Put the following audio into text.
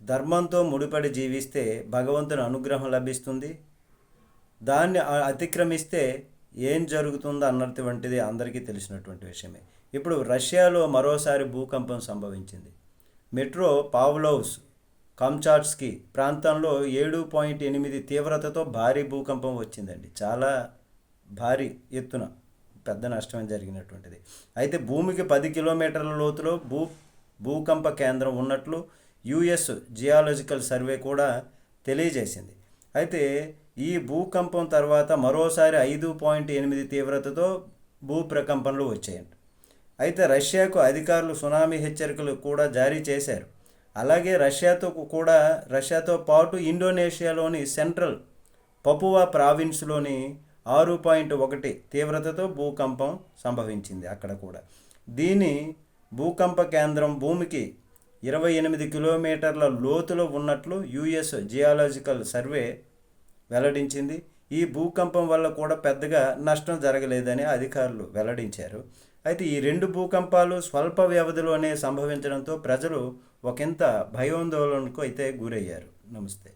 ధర్మంతో ముడిపడి జీవిస్తే భగవంతుని అనుగ్రహం లభిస్తుంది. దాన్ని అతిక్రమిస్తే ఏం జరుగుతుందో అన్నటువంటిది అందరికీ తెలిసినటువంటి విషయమే. ఇప్పుడు రష్యాలో మరోసారి భూకంపం సంభవించింది. మెట్రో పావ్లోవ్స్ కమ్చాట్స్కి ప్రాంతంలో ఏడు పాయింట్ ఎనిమిది తీవ్రతతో భారీ భూకంపం వచ్చిందండి. చాలా భారీ ఎత్తున పెద్ద నష్టం జరిగినటువంటిది. అయితే భూమికి పది కిలోమీటర్ల లోతులో భూ భూకంప కేంద్రం ఉన్నట్లు యుఎస్ జియాలజికల్ సర్వే కూడా తెలియజేసింది. అయితే ఈ భూకంపం తర్వాత మరోసారి ఐదు పాయింట్ ఎనిమిది తీవ్రతతో భూ ప్రకంపనలు వచ్చాయంట అయితే రష్యాకు అధికారులు సునామీ హెచ్చరికలు కూడా జారీ చేశారు. అలాగే రష్యాతో కూడా రష్యాతో పాటు ఇండోనేషియాలోని సెంట్రల్ పపువా ప్రావిన్స్లోని ఆరు పాయింట్ ఒకటి తీవ్రతతో భూకంపం సంభవించింది అక్కడ కూడా. దీని భూకంప కేంద్రం భూమికి ఇరవై ఎనిమిది కిలోమీటర్ల లోతులో ఉన్నట్లు యుఎస్ జియాలజికల్ సర్వే వెల్లడించింది. ఈ భూకంపం వల్ల కూడా పెద్దగా నష్టం జరగలేదని అధికారులు వెల్లడించారు. అయితే ఈ రెండు భూకంపాలు స్వల్ప వ్యవధిలోనే సంభవించడంతో ప్రజలు ఒకంత భయోందోళనకు అయితే గురయ్యారు. నమస్తే.